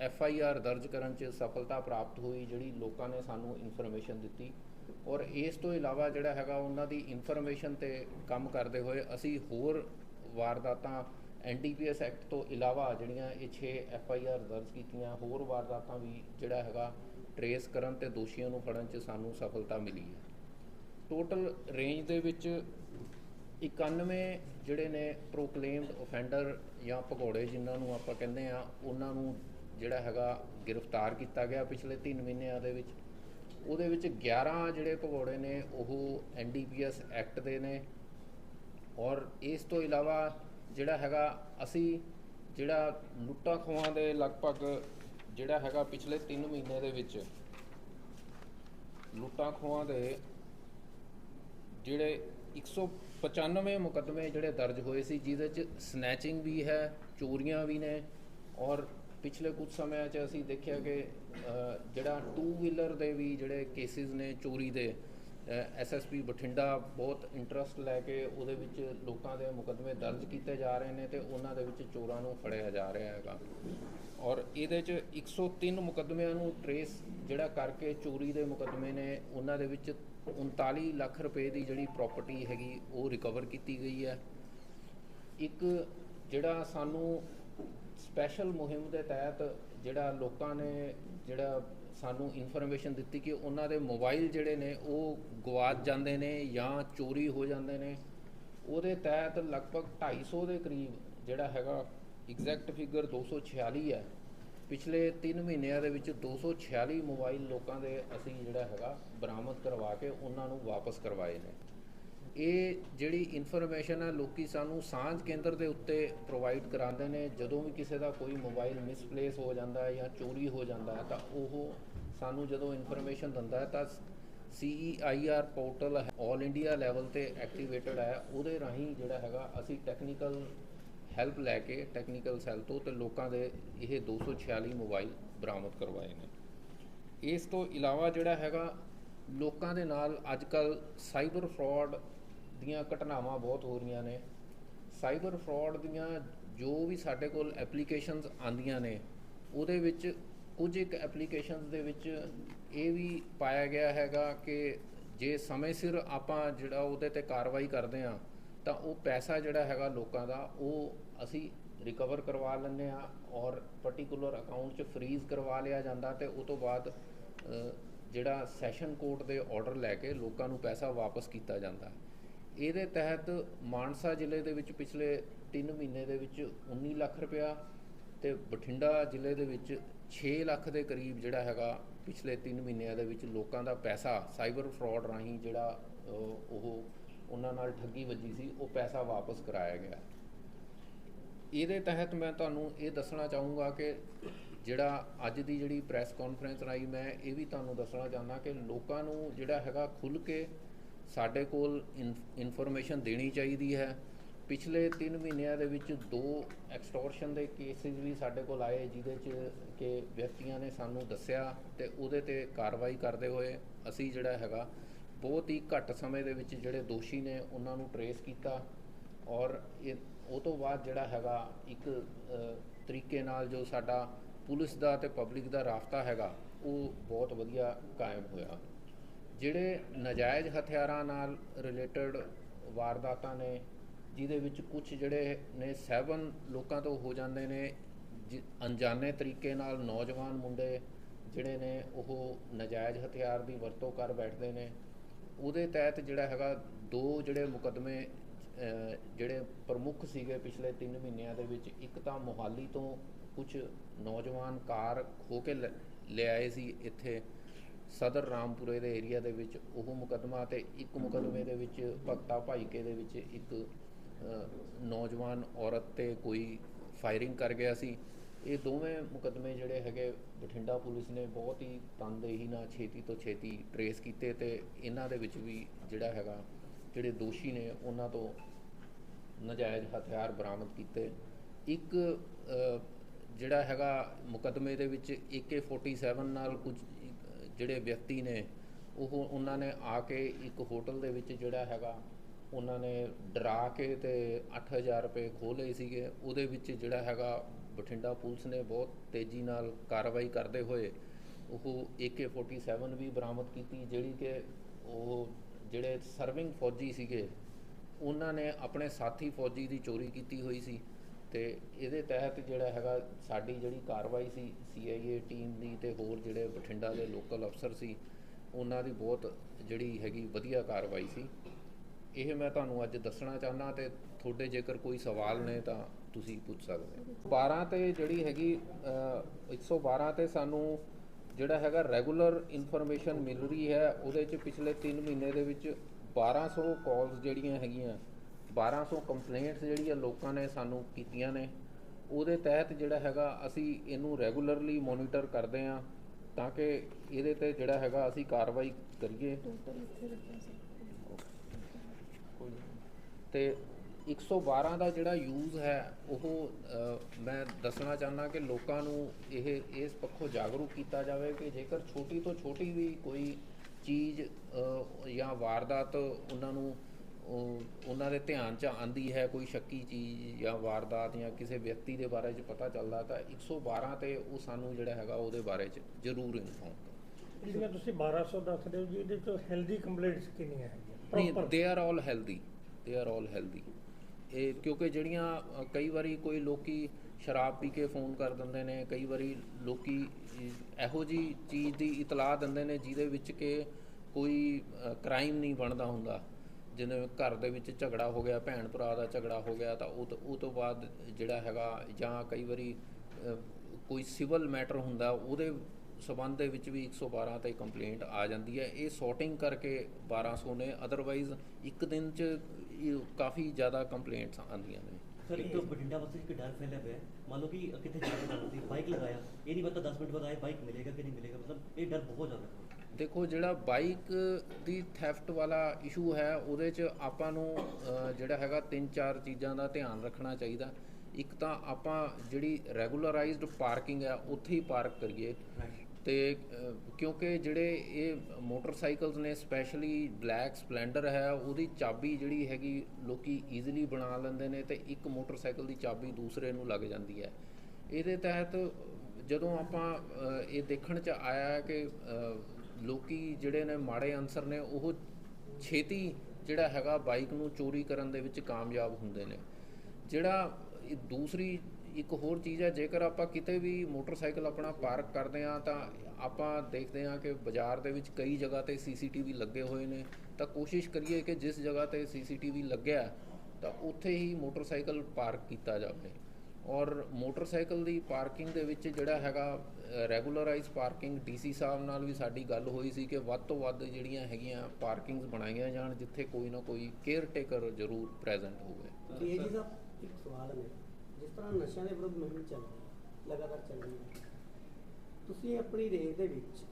ਐਫ ਆਈ ਆਰ ਦਰਜ ਕਰਨ 'ਚ ਸਫਲਤਾ ਪ੍ਰਾਪਤ ਹੋਈ ਜਿਹੜੀ ਲੋਕਾਂ ਨੇ ਸਾਨੂੰ ਇਨਫੋਰਮੇਸ਼ਨ ਦਿੱਤੀ। ਔਰ ਇਸ ਤੋਂ ਇਲਾਵਾ ਜਿਹੜਾ ਹੈਗਾ ਉਹਨਾਂ ਦੀ ਇਨਫੋਰਮੇਸ਼ਨ ਤੇ ਕੰਮ ਕਰਦੇ ਹੋਏ ਅਸੀਂ ਹੋਰ ਵਾਰਦਾਤਾਂ ਐਨਡੀਪੀਐਸ ਐਕਟ ਤੋਂ ਇਲਾਵਾ ਜਿਹੜੀਆਂ ਇਹ 6 ਐਫ ਆਈ ਆਰ ਦਰਜ ਕੀਤੀਆਂ, ਹੋਰ ਵਾਰਦਾਤਾਂ ਵੀ ਜਿਹੜਾ ਹੈਗਾ ਟਰੇਸ ਕਰਨ ਤੇ ਦੋਸ਼ੀਆਂ ਨੂੰ ਫੜਨ 'ਚ ਸਾਨੂੰ ਸਫਲਤਾ ਮਿਲੀ ਹੈ। ਟੋਟਲ ਰੇਂਜ ਦੇ ਵਿੱਚ 91 ਜਿਹੜੇ ਨੇ ਪ੍ਰੋਕਲੇਮਡ ਅਫੈਂਡਰ ਜਾਂ ਭਗੌੜੇ ਜਿਨ੍ਹਾਂ ਨੂੰ ਆਪਾਂ ਕਹਿੰਦੇ ਆ ਉਹਨਾਂ ਨੂੰ ਜਿਹੜਾ ਹੈਗਾ ਗ੍ਰਿਫਤਾਰ ਕੀਤਾ ਗਿਆ ਪਿਛਲੇ 3 ਮਹੀਨਿਆਂ ਦੇ ਵਿੱਚ। ਉਹਦੇ ਵਿੱਚ 11 ਜਿਹੜੇ ਭਗੌੜੇ ਨੇ, ਉਹ ਐਨਡੀਪੀਐਸ ਐਕਟ ਦੇ ਨੇ। ਔਰ ਇਸ ਤੋਂ ਇਲਾਵਾ ਜਿਹੜਾ ਹੈਗਾ, ਅਸੀਂ ਜਿਹੜਾ ਲੁੱਟਾਂ ਖੋਹਾਂ ਦੇ ਲਗਭਗ ਜਿਹੜਾ ਹੈਗਾ ਪਿਛਲੇ 3 ਮਹੀਨੇ ਦੇ ਵਿੱਚ ਲੁੱਟਾਂ ਖੋਹਾਂ ਦੇ ਜਿਹੜੇ 195 ਮੁਕੱਦਮੇ ਜਿਹੜੇ ਦਰਜ ਹੋਏ ਸੀ, ਜਿਹਦੇ ਚ ਸਨੈਚਿੰਗ ਵੀ ਹੈ, ਚੋਰੀਆਂ ਵੀ ਨੇ ਔਰ ਪਿਛਲੇ ਕੁਝ ਸਮਿਆਂ 'ਚ ਅਸੀਂ ਦੇਖਿਆ ਕਿ ਜਿਹੜਾ ਟੂ ਵੀਲਰ ਦੇ ਵੀ ਜਿਹੜੇ ਕੇਸਿਸ ਨੇ ਚੋਰੀ ਦੇ ਐਸਐਸਪੀ ਬਠਿੰਡਾ ਬਹੁਤ ਇੰਟਰਸਟ ਲੈ ਕੇ ਉਹਦੇ ਵਿੱਚ ਲੋਕਾਂ ਦੇ ਮੁਕੱਦਮੇ ਦਰਜ ਕੀਤੇ ਜਾ ਰਹੇ ਨੇ ਤੇ ਉਹਨਾਂ ਦੇ ਵਿੱਚ ਚੋਰਾਂ ਨੂੰ ਫੜਿਆ ਜਾ ਰਿਹਾ ਹੈਗਾ। ਔਰ ਇਹਦੇ ਚ 103 ਮੁਕੱਦਮਿਆਂ ਨੂੰ ਟਰੇਸ ਜਿਹੜਾ ਕਰਕੇ ਚੋਰੀ ਦੇ ਮੁਕੱਦਮੇ ਨੇ, ਉਹਨਾਂ ਦੇ ਵਿੱਚ 39 ਲੱਖ ਰੁਪਏ ਦੀ ਜਿਹੜੀ ਪ੍ਰਾਪਰਟੀ ਹੈਗੀ, ਉਹ ਰਿਕਵਰ ਕੀਤੀ ਗਈ ਹੈ। ਇੱਕ ਜਿਹੜਾ ਸਾਨੂੰ ਸਪੈਸ਼ਲ ਮੁਹਿੰਮ ਦੇ ਤਹਿਤ ਜਿਹੜਾ ਲੋਕਾਂ ਨੇ ਜਿਹੜਾ ਸਾਨੂੰ ਇਨਫੋਰਮੇਸ਼ਨ ਦਿੱਤੀ ਕਿ ਉਹਨਾਂ ਦੇ ਮੋਬਾਈਲ ਜਿਹੜੇ ਨੇ ਉਹ ਗਵਾਚ ਜਾਂਦੇ ਨੇ ਜਾਂ ਚੋਰੀ ਹੋ ਜਾਂਦੇ ਨੇ, ਉਹਦੇ ਤਹਿਤ ਲਗਭਗ 250 ਦੇ ਕਰੀਬ ਜਿਹੜਾ ਹੈਗਾ ਐਗਜ਼ੈਕਟ ਫਿਗਰ 246 ਹੈ। ਪਿਛਲੇ 3 ਮਹੀਨਿਆਂ ਦੇ ਵਿੱਚ 246 ਮੋਬਾਈਲ ਲੋਕਾਂ ਦੇ ਅਸੀਂ ਜਿਹੜਾ ਹੈਗਾ ਬਰਾਮਦ ਕਰਵਾ ਕੇ ਉਹਨਾਂ ਨੂੰ ਵਾਪਸ ਕਰਵਾਏ ਨੇ। ਇਹ ਜਿਹੜੀ ਇਨਫੋਰਮੇਸ਼ਨ ਹੈ, ਲੋਕੀ ਸਾਨੂੰ ਸਾਂਝ ਕੇਂਦਰ ਦੇ ਉੱਤੇ ਪ੍ਰੋਵਾਈਡ ਕਰਾਉਂਦੇ ਨੇ। ਜਦੋਂ ਵੀ ਕਿਸੇ ਦਾ ਕੋਈ ਮੋਬਾਈਲ ਮਿਸਪਲੇਸ ਹੋ ਜਾਂਦਾ ਹੈ ਜਾਂ ਚੋਰੀ ਹੋ ਜਾਂਦਾ ਹੈ, ਤਾਂ ਉਹ ਸਾਨੂੰ ਜਦੋਂ ਇਨਫੋਰਮੇਸ਼ਨ ਦਿੰਦਾ ਹੈ, ਤਾਂ CEIR portal all India level ਤੇ ਐਕਟੀਵੇਟਡ ਹੈ। ਉਹਦੇ ਰਾਹੀਂ ਜਿਹੜਾ ਹੈਗਾ, ਅਸੀਂ ਟੈਕਨੀਕਲ ਹੈਲਪ ਲੈ ਕੇ ਟੈਕਨੀਕਲ ਸੈੱਲ ਤੋਂ ਤੇ ਲੋਕਾਂ ਦੇ ਇਹ 246 ਮੋਬਾਈਲ ਬਰਾਮਦ ਕਰਵਾਏ ਨੇ। ਇਸ ਤੋਂ ਇਲਾਵਾ ਜਿਹੜਾ ਹੈਗਾ, ਲੋਕਾਂ ਦੇ ਨਾਲ ਅੱਜਕੱਲ ਸਾਈਬਰ ਫਰਾਡ ਦੀਆਂ ਘਟਨਾਵਾਂ ਬਹੁਤ ਹੋ ਰਹੀਆਂ ਨੇ। ਸਾਈਬਰ ਫਰਾਡ ਦੀਆਂ ਜੋ ਵੀ ਸਾਡੇ ਕੋਲ ਐਪਲੀਕੇਸ਼ਨਸ ਆਂਦੀਆਂ ਨੇ, ਉਹਦੇ ਵਿੱਚ ਕੁਝ ਇੱਕ ਐਪਲੀਕੇਸ਼ਨਸ ਦੇ ਵਿੱਚ ਇਹ ਵੀ ਪਾਇਆ ਗਿਆ ਹੈਗਾ ਕਿ ਜੇ ਸਮੇਂ ਸਿਰ ਆਪਾਂ ਜਿਹੜਾ ਉਹਦੇ ਤੇ ਕਾਰਵਾਈ ਕਰਦੇ ਆ ਤਾਂ ਉਹ ਪੈਸਾ ਜਿਹੜਾ ਹੈਗਾ ਲੋਕਾਂ ਦਾ, ਉਹ ਅਸੀਂ ਰਿਕਵਰ ਕਰਵਾ ਲੈਂਦੇ ਆ ਔਰ ਪਾਰਟਿਕੂਲਰ ਅਕਾਊਂਟ 'ਚ ਫਰੀਜ਼ ਕਰਵਾ ਲਿਆ ਜਾਂਦਾ ਤੇ ਉਸ ਤੋਂ ਬਾਅਦ ਜਿਹੜਾ ਸੈਸ਼ਨ ਕੋਰਟ ਦੇ ਆਰਡਰ ਲੈ ਕੇ ਲੋਕਾਂ ਨੂੰ ਪੈਸਾ ਵਾਪਸ ਕੀਤਾ ਜਾਂਦਾ। ਇਹਦੇ ਤਹਿਤ ਮਾਨਸਾ ਜ਼ਿਲ੍ਹੇ ਦੇ ਵਿੱਚ ਪਿਛਲੇ 3 ਮਹੀਨੇ ਦੇ ਵਿੱਚ 19 ਲੱਖ ਰੁਪਇਆ ਤੇ ਬਠਿੰਡਾ ਜ਼ਿਲ੍ਹੇ ਦੇ ਵਿੱਚ 6 ਲੱਖ ਦੇ ਕਰੀਬ ਜਿਹੜਾ ਹੈਗਾ ਪਿਛਲੇ 3 ਮਹੀਨਿਆਂ ਦੇ ਵਿੱਚ ਲੋਕਾਂ ਦਾ ਪੈਸਾ, ਸਾਈਬਰ ਫਰਾਡ ਰਾਹੀਂ ਜਿਹੜਾ ਉਹ ਉਹਨਾਂ ਨਾਲ ਠੱਗੀ ਵੱਜੀ ਸੀ, ਉਹ ਪੈਸਾ ਵਾਪਸ ਕਰਾਇਆ ਗਿਆ। ਇਹਦੇ ਤਹਿਤ ਮੈਂ ਤੁਹਾਨੂੰ ਇਹ ਦੱਸਣਾ ਚਾਹੂੰਗਾ ਕਿ ਜਿਹੜਾ ਅੱਜ ਦੀ ਜਿਹੜੀ ਪ੍ਰੈਸ ਕਾਨਫਰੰਸ ਰਾਈ ਮੈਂ ਇਹ ਵੀ ਤੁਹਾਨੂੰ ਦੱਸਣਾ ਚਾਹੁੰਦਾ ਕਿ ਲੋਕਾਂ ਨੂੰ ਜਿਹੜਾ ਹੈਗਾ ਖੁੱਲ ਕੇ ਸਾਡੇ ਕੋਲ ਇਨਫੋਰਮੇਸ਼ਨ ਦੇਣੀ ਚਾਹੀਦੀ ਹੈ। ਪਿਛਲੇ 3 ਮਹੀਨਿਆਂ ਦੇ ਵਿੱਚ ਦੋ ਐਕਸਟੋਰਸ਼ਨ ਦੇ ਕੇਸਿਸ ਵੀ ਸਾਡੇ ਕੋਲ ਆਏ, ਜਿਹਦੇ 'ਚ ਕਿ ਵਿਅਕਤੀਆਂ ਨੇ ਸਾਨੂੰ ਦੱਸਿਆ ਤੇ ਉਹਦੇ ਤੇ ਕਾਰਵਾਈ ਕਰਦੇ ਹੋਏ ਅਸੀਂ ਜਿਹੜਾ ਹੈਗਾ, ਬਹੁਤ ਹੀ ਘੱਟ ਸਮੇਂ ਦੇ ਵਿੱਚ ਜਿਹੜੇ ਦੋਸ਼ੀ ਨੇ ਉਹਨਾਂ ਨੂੰ ਟਰੇਸ ਕੀਤਾ ਔਰ ਇਹ, ਉਹ ਤੋਂ ਬਾਅਦ ਜਿਹੜਾ ਹੈਗਾ ਇੱਕ ਤਰੀਕੇ ਨਾਲ ਜੋ ਸਾਡਾ ਪੁਲਿਸ ਦਾ ਤੇ ਪਬਲਿਕ ਦਾ ਰਾਫਤਾ ਹੈਗਾ, ਉਹ ਬਹੁਤ ਵਧੀਆ ਕਾਇਮ ਹੋਇਆ। ਜਿਹੜੇ ਨਜਾਇਜ਼ ਹਥਿਆਰਾਂ ਨਾਲ ਰਿਲੇਟਡ ਵਾਰਦਾਤਾਂ ਨੇ, ਜਿਹਦੇ ਵਿੱਚ ਕੁਝ ਜਿਹੜੇ ਨੇ ਸੈਵਨ ਲੋਕਾਂ ਤੋਂ ਹੋ ਜਾਂਦੇ ਨੇ, ਜਿ- ਅਣਜਾਣੇ ਤਰੀਕੇ ਨਾਲ ਨੌਜਵਾਨ ਮੁੰਡੇ ਜਿਹੜੇ ਨੇ, ਉਹ ਨਜਾਇਜ਼ ਹਥਿਆਰ ਦੀ ਵਰਤੋਂ ਕਰ ਬੈਠਦੇ ਨੇ। ਉਹਦੇ ਤਹਿਤ ਜਿਹੜਾ ਹੈਗਾ, ਦੋ ਜਿਹੜੇ ਮੁਕੱਦਮੇ ਜਿਹੜੇ ਪ੍ਰਮੁੱਖ ਸੀਗੇ ਪਿਛਲੇ 3 ਮਹੀਨਿਆਂ ਦੇ ਵਿੱਚ, ਇੱਕ ਤਾਂ ਮੋਹਾਲੀ ਤੋਂ ਕੁਝ ਨੌਜਵਾਨ ਕਾਰ ਖੋ ਕੇ ਲੈ- ਆਏ ਸੀ ਇੱਥੇ। ਸਦਰ ਰਾਮਪੁਰੇ ਦੇ ਏਰੀਆ ਦੇ ਵਿੱਚ ਉਹ ਮੁਕੱਦਮਾ ਤੇ ਇੱਕ ਮੁਕੱਦਮੇ ਦੇ ਵਿੱਚ ਭਗਤਾ ਭਾਈਕੇ ਦੇ ਵਿੱਚ ਇੱਕ ਨੌਜਵਾਨ ਔਰਤ ਤੇ ਕੋਈ ਫਾਇਰਿੰਗ ਕਰ ਗਿਆ ਸੀ। ਇਹ ਦੋਵੇਂ ਮੁਕੱਦਮੇ ਜਿਹੜੇ ਹੈਗੇ ਬਠਿੰਡਾ ਪੁਲਿਸ ਨੇ ਬਹੁਤ ਹੀ ਤਨਦੇਹੀ ਨਾਲ ਛੇਤੀ ਤੋਂ ਛੇਤੀ ਟਰੇਸ ਕੀਤੇ ਤੇ ਇਹਨਾਂ ਦੇ ਵਿੱਚ ਵੀ ਜਿਹੜਾ ਹੈਗਾ, ਜਿਹੜੇ ਦੋਸ਼ੀ ਨੇ ਉਹਨਾਂ ਤੋਂ ਨਜਾਇਜ਼ ਹਥਿਆਰ ਬਰਾਮਦ ਕੀਤੇ। ਇੱਕ ਜਿਹੜਾ ਹੈਗਾ ਮੁਕੱਦਮੇ ਦੇ ਵਿੱਚ AK47 ਨਾਲ ਕੁਝ ਜਿਹੜੇ ਵਿਅਕਤੀ ਨੇ, ਉਹ ਉਹਨਾਂ ਨੇ ਆ ਕੇ ਇੱਕ ਹੋਟਲ ਦੇ ਵਿੱਚ ਜਿਹੜਾ ਹੈਗਾ, ਉਹਨਾਂ ਨੇ ਡਰਾ ਕੇ ਤੇ 8000 ਰੁਪਏ ਖੋਹ ਲਏ ਸੀਗੇ। ਉਹਦੇ ਵਿੱਚ ਜਿਹੜਾ ਹੈਗਾ, ਬਠਿੰਡਾ ਪੁਲਿਸ ਨੇ ਬਹੁਤ ਤੇਜ਼ੀ ਨਾਲ ਕਾਰਵਾਈ ਕਰਦੇ ਹੋਏ ਉਹ AK47 ਵੀ ਬਰਾਮਦ ਕੀਤੀ, ਜਿਹੜੀ ਕਿ ਉਹ ਜਿਹੜੇ ਸਰਵਿੰਗ ਫੌਜੀ ਸੀਗੇ, ਉਹਨਾਂ ਨੇ ਆਪਣੇ ਸਾਥੀ ਫੌਜੀ ਦੀ ਚੋਰੀ ਕੀਤੀ ਹੋਈ ਸੀ। ਤੇ ਇਹਦੇ ਤਹਿਤ ਜਿਹੜਾ ਹੈਗਾ ਸਾਡੀ ਜਿਹੜੀ ਕਾਰਵਾਈ ਸੀ CIA ਟੀਮ ਦੀ ਤੇ ਹੋਰ ਜਿਹੜੇ ਬਠਿੰਡਾ ਦੇ ਲੋਕਲ ਅਫਸਰ ਸੀ ਉਹਨਾਂ ਦੀ ਬਹੁਤ ਜਿਹੜੀ ਹੈਗੀ ਵਧੀਆ ਕਾਰਵਾਈ ਸੀ। ਇਹ ਮੈਂ ਤੁਹਾਨੂੰ ਅੱਜ ਦੱਸਣਾ ਚਾਹੁੰਦਾ ਤੇ ਤੁਹਾਡੇ ਜੇਕਰ ਕੋਈ ਸਵਾਲ ਨੇ ਤਾਂ ਤੁਸੀਂ ਪੁੱਛ ਸਕਦੇ ਹੋ। 12 ਤੇ ਜਿਹੜੀ ਹੈਗੀ ਅ, 112 ਤੇ ਸਾਨੂੰ ਜਿਹੜਾ ਹੈਗਾ ਰੈਗੂਲਰ ਇਨਫੋਰਮੇਸ਼ਨ ਮਿਲ ਰਹੀ ਹੈ ਉਹਦੇ ਚ ਪਿਛਲੇ 3 ਮਹੀਨੇ ਦੇ ਵਿੱਚ 1200 ਕਾਲਸ ਜਿਹੜੀਆਂ ਹੈਗੀਆਂ 1200 ਕੰਪਲੇਂਟਸ ਜਿਹੜੀਆਂ ਲੋਕਾਂ ਨੇ ਸਾਨੂੰ ਕੀਤੀਆਂ ਨੇ ਉਹਦੇ ਤਹਿਤ ਜਿਹੜਾ ਹੈਗਾ ਅਸੀਂ ਇਹਨੂੰ ਰੈਗੂਲਰਲੀ ਮੋਨੀਟਰ ਕਰਦੇ ਹਾਂ ਤਾਂ ਕਿ ਇਹਦੇ ਤੇ ਜਿਹੜਾ ਹੈਗਾ ਅਸੀਂ ਕਾਰਵਾਈ ਕਰੀਏ। ਤੇ 112 ਦਾ ਜਿਹੜਾ ਯੂਜ਼ ਹੈ ਉਹ ਮੈਂ ਦੱਸਣਾ ਚਾਹੁੰਦਾ ਕਿ ਲੋਕਾਂ ਨੂੰ ਇਹ ਇਸ ਪੱਖੋਂ ਜਾਗਰੂਕ ਕੀਤਾ ਜਾਵੇ ਕਿ ਜੇਕਰ ਛੋਟੀ ਤੋਂ ਛੋਟੀ ਵੀ ਕੋਈ ਚੀਜ਼ ਜਾਂ ਵਾਰਦਾਤ ਉਹਨਾਂ ਨੂੰ ਉਹਨਾਂ ਦੇ ਧਿਆਨ 'ਚ ਆਂਦੀ ਹੈ ਕੋਈ ਸ਼ੱਕੀ ਚੀਜ਼ ਜਾਂ ਵਾਰਦਾਤ ਜਾਂ ਕਿਸੇ ਵਿਅਕਤੀ ਦੇ ਬਾਰੇ 'ਚ ਪਤਾ ਚੱਲਦਾ ਤਾਂ 112 ਤੇ ਉਹ ਸਾਨੂੰ ਜਿਹੜਾ ਹੈਗਾ ਉਹਦੇ ਬਾਰੇ 'ਚ ਜ਼ਰੂਰ ਇਨਫੋਰਮ ਕਰੋ। ਜਿਵੇਂ ਤੁਸੀਂ 1200 ਦੱਸਦੇ ਹੋ ਜੀ ਇਹਦੇ ਚੋਂ ਹੈਲਦੀ ਕੰਪਲੇਂਟਸ ਕਿੰਨੀਆਂ ਹੈਗੀਆਂ। They are all healthy they are all healthy ਇਹ ਕਿਉਂਕਿ ਜਿਹੜੀਆਂ ਕਈ ਵਾਰੀ ਕੋਈ ਲੋਕੀ ਸ਼ਰਾਬ ਪੀ ਕੇ ਫੋਨ ਕਰ ਦਿੰਦੇ ਨੇ ਕਈ ਵਾਰੀ ਲੋਕੀ ਇਹੋ ਜੀ ਚੀਜ਼ ਦੀ ਇਤਲਾਹ ਦਿੰਦੇ ਨੇ ਜਿਹਦੇ ਵਿੱਚ ਕਿ ਕੋਈ ਕ੍ਰਾਈਮ ਨਹੀਂ ਬਣਦਾ ਹੁੰਦਾ। ਜਿਵੇਂ ਘਰ ਦੇ ਵਿੱਚ ਝਗੜਾ ਹੋ ਗਿਆ, ਭੈਣ ਭਰਾ ਦਾ ਝਗੜਾ ਹੋ ਗਿਆ, ਤਾਂ ਉਹ ਤੋਂ ਉਹ ਤੋਂ ਬਾਅਦ ਜਿਹੜਾ ਹੈਗਾ ਜਾਂ ਕਈ ਵਾਰੀ ਕੋਈ ਸਿਵਲ ਮੈਟਰ ਹੁੰਦਾ, ਉਹਦੇ ਸਬੰਧ ਦੇ ਵਿੱਚ ਵੀ 112 ਤੇ ਕੰਪਲੇਂਟ ਆ ਜਾਂਦੀ ਹੈ। ਇਹ ਸੌਰਟਿੰਗ ਕਰਕੇ 1200 ਨੇ ਅਦਰਵਾਈਜ਼ ਇੱਕ ਦਿਨ 'ਚ ਕਾਫੀ ਜ਼ਿਆਦਾ ਕੰਪਲੇਂਟਸ ਆਉਂਦੀਆਂ ਨੇ। ਸਰ, ਇੱਕ ਬਠਿੰਡਾ ਵਾਸਤੇ ਇੱਕ ਡਰ ਫੈਲਿਆ ਹੋਇਆ ਮੰਨ ਲਓ ਕਿ ਕਿਤੇ ਜਾਣਾ ਸੀ ਬਾਈਕ ਲਗਾਇਆ, ਇਹ ਨਹੀਂ ਪਤਾ 10 ਮਿੰਟ ਬਾਅਦ ਆਏ, ਬਾਈਕ ਮਿਲੇਗਾ ਕਿ ਨਹੀਂ ਮਿਲੇਗਾ, ਮਤਲਬ ਇਹ ਡਰ ਬਹੁਤ ਜ਼ਿਆਦਾ ਹੈ। ਦੇਖੋ ਜਿਹੜਾ ਬਾਈਕ ਦੀ ਥੈਫਟ ਵਾਲਾ ਇਸ਼ੂ ਹੈ, ਉਹਦੇ 'ਚ ਆਪਾਂ ਨੂੰ ਜਿਹੜਾ ਹੈਗਾ ਤਿੰਨ ਚਾਰ ਚੀਜ਼ਾਂ ਦਾ ਧਿਆਨ ਰੱਖਣਾ ਚਾਹੀਦਾ। ਇੱਕ ਤਾਂ ਆਪਾਂ ਜਿਹੜੀ ਰੈਗੂਲਰਾਈਜ਼ਡ ਪਾਰਕਿੰਗ ਹੈ, ਉੱਥੇ ਹੀ ਪਾਰਕ ਕਰੀਏ। ਤੇ ਕਿਉਂਕਿ ਜਿਹੜੇ ਇਹ ਮੋਟਰਸਾਈਕਲਸ ਨੇ ਸਪੈਸ਼ਲੀ ਬਲੈਕ ਸਪਲੈਂਡਰ ਹੈ, ਉਹਦੀ ਚਾਬੀ ਜਿਹੜੀ ਹੈਗੀ ਲੋਕੀ ਈਜ਼ੀਲੀ ਬਣਾ ਲੈਂਦੇ ਨੇ ਤੇ ਇੱਕ ਮੋਟਰਸਾਈਕਲ ਦੀ ਚਾਬੀ ਦੂਸਰੇ ਨੂੰ ਲੱਗ ਜਾਂਦੀ ਹੈ। ਇਹਦੇ ਤਹਿਤ ਜਦੋਂ ਆਪਾਂ ਇਹ ਦੇਖਣ ਚ ਆਇਆ ਕਿ ਲੋਕੀ ਜਿਹੜੇ ਨੇ ਮਾੜੇ ਅਨਸਰ ਨੇ, ਉਹ ਛੇਤੀ ਜਿਹੜਾ ਹੈਗਾ ਬਾਈਕ ਨੂੰ ਚੋਰੀ ਕਰਨ ਦੇ ਵਿੱਚ ਕਾਮਯਾਬ ਹੁੰਦੇ ਨੇ। ਜਿਹੜਾ ਦੂਸਰੀ ਇੱਕ ਹੋਰ ਚੀਜ਼ ਹੈ, ਜੇਕਰ ਆਪਾਂ ਕਿਤੇ ਵੀ ਮੋਟਰਸਾਈਕਲ ਆਪਣਾ ਪਾਰਕ ਕਰਦੇ ਆ ਤਾਂ ਆਪਾਂ ਦੇਖਦੇ ਆ ਕਿ ਬਾਜ਼ਾਰ ਦੇ ਵਿੱਚ ਕਈ ਜਗ੍ਹਾ ਤੇ ਸੀਸੀਟੀਵੀ ਲੱਗੇ ਹੋਏ ਨੇ। ਤਾਂ ਕੋਸ਼ਿਸ਼ ਕਰੀਏ ਕਿ ਜਿਸ ਜਗ੍ਹਾ ਤੇ ਸੀਸੀਟੀਵੀ ਲੱਗਿਆ, ਤਾਂ ਉੱਥੇ ਹੀ ਮੋਟਰਸਾਈਕਲ ਪਾਰਕ ਕੀਤਾ ਜਾਵੇ। ਔਰ ਮੋਟਰਸਾਈਕਲ ਦੀ ਪਾਰਕਿੰਗ ਦੇ ਵਿੱਚ ਜਿਹੜਾ ਹੈਗਾ ਰੈਗੂਲਰਾਈਜ਼ ਪਾਰਕਿੰਗ, ਡੀਸੀ ਸਾਹਿਬ ਨਾਲ ਵੀ ਸਾਡੀ ਗੱਲ ਹੋਈ ਸੀ ਕਿ ਵੱਧ ਤੋਂ ਵੱਧ ਜਿਹੜੀਆਂ ਹੈਗੀਆਂ ਪਾਰਕਿੰਗਸ ਬਣਾਈਆਂ ਜਾਣ, ਜਿੱਥੇ ਕੋਈ ਨਾ ਕੋਈ ਕੇਅਰ ਟੇਕਰ ਜ਼ਰੂਰ ਪ੍ਰੈਜ਼ੈਂਟ ਹੋਵੇ। ਡੀਏਜੀ ਸਾਹਿਬ ਇੱਕ ਸਵਾਲ ਹੈ, ਜਿਸ ਤਰ੍ਹਾਂ ਨਸ਼ਿਆਂ ਦੇ ਵਿਰੁੱਧ ਮੁਹਿੰਮ ਚੱਲ ਰਹੀ ਲਗਾਤਾਰ ਚੱਲ ਰਹੀ ਹੈ, ਤੁਸੀਂ ਆਪਣੀ ਰੇਂਜ ਦੇ ਵਿੱਚ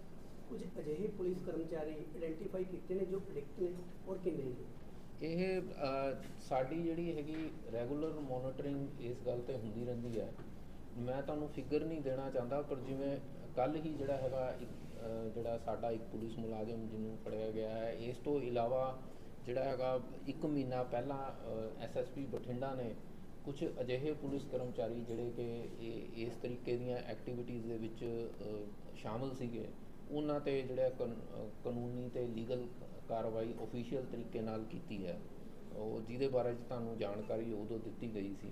ਕੁਝ ਅਜਿਹੇ ਪੁਲਿਸ ਕਰਮਚਾਰੀ ਆਇਡੈਂਟੀਫਾਈ ਕੀਤੇ ਨੇ ਜੋ ਐਡਿਕਟ ਨੇ ਔਰ ਕਿੰਨੇ ਨੇ? ਇਹ ਸਾਡੀ ਜਿਹੜੀ ਹੈਗੀ ਰੈਗੂਲਰ ਮੋਨੀਟਰਿੰਗ ਇਸ ਗੱਲ ਤੇ ਹੁੰਦੀ ਰਹਿੰਦੀ ਹੈ। ਮੈਂ ਤੁਹਾਨੂੰ ਫਿਗਰ ਨਹੀਂ ਦੇਣਾ ਚਾਹੁੰਦਾ ਪਰ ਜਿਵੇਂ ਕੱਲ ਹੀ ਜਿਹੜਾ ਹੈਗਾ ਇੱਕ ਜਿਹੜਾ ਸਾਡਾ ਇੱਕ ਪੁਲਿਸ ਮੁਲਾਜ਼ਮ ਜਿਹਨੂੰ ਫੜਿਆ ਗਿਆ ਹੈ ਇਸ ਤੋਂ ਇਲਾਵਾ ਜਿਹੜਾ ਹੈਗਾ ਇੱਕ ਮਹੀਨਾ ਪਹਿਲਾਂ ਐਸਐਸਪੀ ਬਠਿੰਡਾ ਨੇ ਕੁਝ ਅਜਿਹੇ ਪੁਲਿਸ ਕਰਮਚਾਰੀ ਜਿਹੜੇ ਕਿ ਇਹ ਇਸ ਤਰੀਕੇ ਦੀਆਂ ਐਕਟੀਵਿਟੀਜ਼ ਦੇ ਵਿੱਚ ਅ, ਸ਼ਾਮਲ ਸੀਗੇ ਉਹਨਾਂ ਤੇ ਜਿਹੜਾ ਕਾਨੂੰਨੀ ਤੇ ਲੀਗਲ ਕਾਰਵਾਈ ਅਫੀਸ਼ੀਅਲ ਤਰੀਕੇ ਨਾਲ ਕੀਤੀ ਹੈ। ਉਹ ਜਿਹਦੇ ਬਾਰੇ 'ਚ ਤੁਹਾਨੂੰ ਜਾਣਕਾਰੀ ਉਦੋਂ ਦਿੱਤੀ ਗਈ ਸੀ।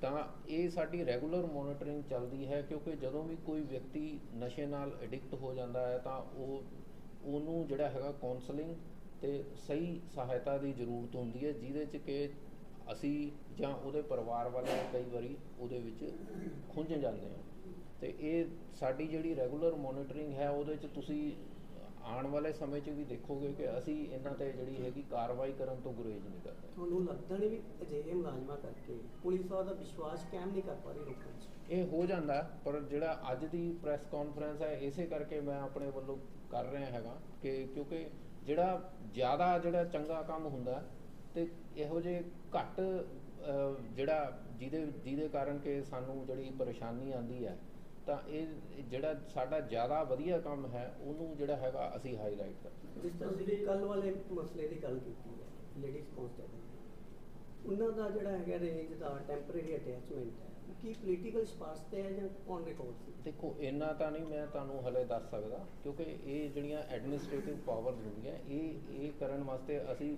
ਤਾਂ ਇਹ ਸਾਡੀ ਰੈਗੂਲਰ ਮੋਨੀਟਰਿੰਗ ਚੱਲਦੀ ਹੈ ਕਿਉਂਕਿ ਜਦੋਂ ਵੀ ਕੋਈ ਵਿਅਕਤੀ ਨਸ਼ੇ ਨਾਲ ਐਡਿਕਟ ਹੋ ਜਾਂਦਾ ਹੈ ਤਾਂ ਉਹ, ਉਹਨੂੰ ਜਿਹੜਾ ਹੈਗਾ ਕਾਉਂਸਲਿੰਗ ਤੇ ਸਹੀ ਸਹਾਇਤਾ ਦੀ ਜ਼ਰੂਰਤ ਹੁੰਦੀ ਹੈ, ਜਿਹਦੇ 'ਚ ਕਿ ਅਸੀਂ ਜਾਂ ਉਹਦੇ ਪਰਿਵਾਰ ਵਾਲੇ ਕਈ ਵਾਰੀ ਉਹਦੇ ਵਿੱਚ ਖੁੰਝ ਜਾਂਦੇ ਹਾਂ। ਤੇ ਇਹ ਸਾਡੀ ਜਿਹੜੀ ਰੈਗੂਲਰ ਮੋਨੀਟਰਿੰਗ ਹੈ, ਉਹਦੇ 'ਚ ਤੁਸੀਂ ਆਉਣ ਵਾਲੇ ਸਮੇਂ 'ਚ ਵੀ ਦੇਖੋਗੇ ਕਿ ਅਸੀਂ ਇਹਨਾਂ ਤੇ ਜਿਹੜੀ ਹੈਗੀ ਕਾਰਵਾਈ ਕਰਨ ਤੋਂ ਗੁਰੇਜ਼ ਨਹੀਂ ਕਰਦੇ। ਤੁਹਾਨੂੰ ਲੱਗਦਾ ਨਹੀਂ ਵੀ ਅਜਿਹੇ ਮੁਲਾਜ਼ਮਾਂ ਕਰਕੇ ਪੁਲਿਸ ਦਾ ਵਿਸ਼ਵਾਸ ਕਾਇਮ ਨਹੀਂ ਕਰ ਪਾ ਰਹੀ ਲੋਕਾਂ 'ਚ? ਇਹ ਹੋ ਜਾਂਦਾ ਪਰ ਜਿਹੜਾ ਅੱਜ ਦੀ ਪ੍ਰੈਸ ਕਾਨਫਰੰਸ ਹੈ ਇਸੇ ਕਰਕੇ ਮੈਂ ਆਪਣੇ ਵੱਲੋਂ ਕਰ ਰਿਹਾ ਹੈਗਾ ਕਿ ਕਿਉਂਕਿ ਜਿਹੜਾ ਜ਼ਿਆਦਾ ਜਿਹੜਾ ਚੰਗਾ ਕੰਮ ਹੁੰਦਾ ਤੇ ਇਹੋ ਜਿਹੇ ਘੱਟ ਜਿਹੜਾ ਜਿਹਦੇ ਜਿਹਦੇ ਕਾਰਨ ਕਿ ਸਾਨੂੰ ਜਿਹੜੀ ਪਰੇਸ਼ਾਨੀ ਆਂਦੀ ਹੈ ਤਾਂ ਇਹ ਜਿਹੜਾ ਸਾਡਾ ਜ਼ਿਆਦਾ ਵਧੀਆ ਕੰਮ ਹੈ ਉਹਨੂੰ ਜਿਹੜਾ ਹੈਗਾ ਅਸੀਂ ਹਾਈਲਾਈਟ ਕਰਦੇ ਜਿਸ ਤਰ੍ਹਾਂ ਤੁਸੀਂ ਕੱਲ ਵਾਲੇ ਮਸਲੇ ਦੀ ਗੱਲ ਕੀਤੀ ਹੈ ਲੇਡੀਜ਼ ਕਨਸਟੇਬਲ ਉਹਨਾਂ ਦਾ ਜਿਹੜਾ ਹੈਗਾ ਰੇਂਜ ਦਾ ਟੈਂਪਰੇਰੀ ਅਟੈਚਮੈਂਟ ਹੈ ਕੀ ਪੋਲੀਟੀਕਲ ਸਪਾਰਸ ਤੇ ਹੈ ਜਾਂ ਔਨ ਰਿਕਾਰਡ ਸੀ? ਦੇਖੋ ਇੰਨਾ ਤਾਂ ਨਹੀਂ ਮੈਂ ਤੁਹਾਨੂੰ ਹਲੇ ਦੱਸ ਸਕਦਾ ਕਿਉਂਕਿ ਇਹ ਜਿਹੜੀਆਂ ਐਡਮਿਨਿਸਟ੍ਰੇਟਿਵ ਪਾਵਰਸ ਹੁੰਦੀਆਂ ਇਹ ਇਹ ਕਰਨ ਵਾਸਤੇ ਅਸੀਂ